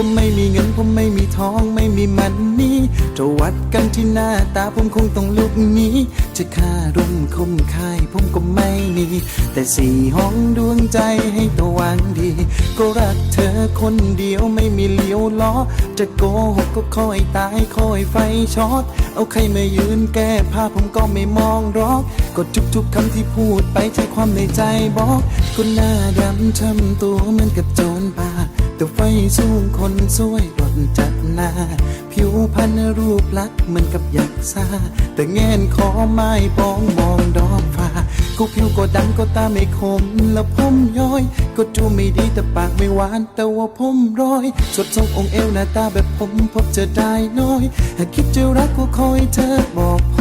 ผมไม่มีเงินผมไม่มีทองไม่มีมันนี่จะวัดกันที่หน้าตาผมคงต้องลุกหนี้ จะค่าร่มคมคายผมก็ไม่มี แต่สี่ห้องดวงใจให้ตัววางดี ก็รักเธอคนเดียวไม่มีเลี้ยวล้อ จะโกหกก็คอยตายคอยไฟช็อต เอาใครมายืนแก้ผ้าผมก็ไม่มองรอก ก็ทุกๆคำที่พูดไปใช่ความในใจบอก ก็หน้าดำช้ำตัวเหมือนกับโจรป่า แต่ไฟสูงคนสวยรดจัดหน้า ผิวพรรณรูปลักษณ์เหมือนกับยักษ์ซาแต่แงนคอไม้ปองมองดอกฟ้าก็ผิวก็ดำก็ตาไม่คม แล้วผมย้อย ก็ดูไม่ดีแต่ปากไม่หวาน แต่ว่าผมร้อย สดทรงองค์เอวหน้าตาแบบผมพบเจอได้น้อย หากคิดจะรักก็คอยเธอบอกผ